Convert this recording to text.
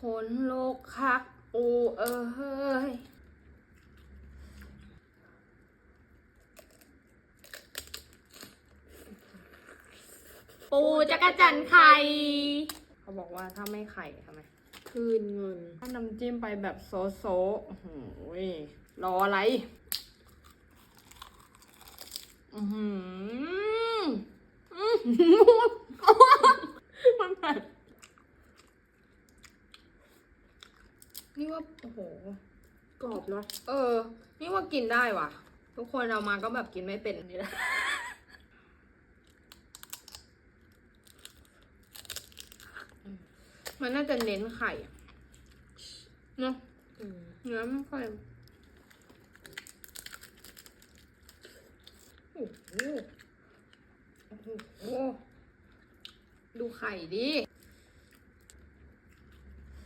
คนโลกคักปูเอ้ยปูจักรจันทร์ไข่ เขาบอกว่าถ้าไม่ไข่ทำไม คืนเงิน ถ้าน้ำจิ้มไปแบบโซโซโอ้โหยรออะไร อือหืออื้อหือมันแบบ นี่ว่าโอ้โห กรอบเนาะเออ นี่ว่ากินได้ว่ะ ทุกคนเอามาก็แบบกินไม่เป็นนี่แหละมันน่าจะเน้นไข่อะเนาะอืมเนื้อไม่ค่อยโอ้โหโอ้โหดูไข่ดิ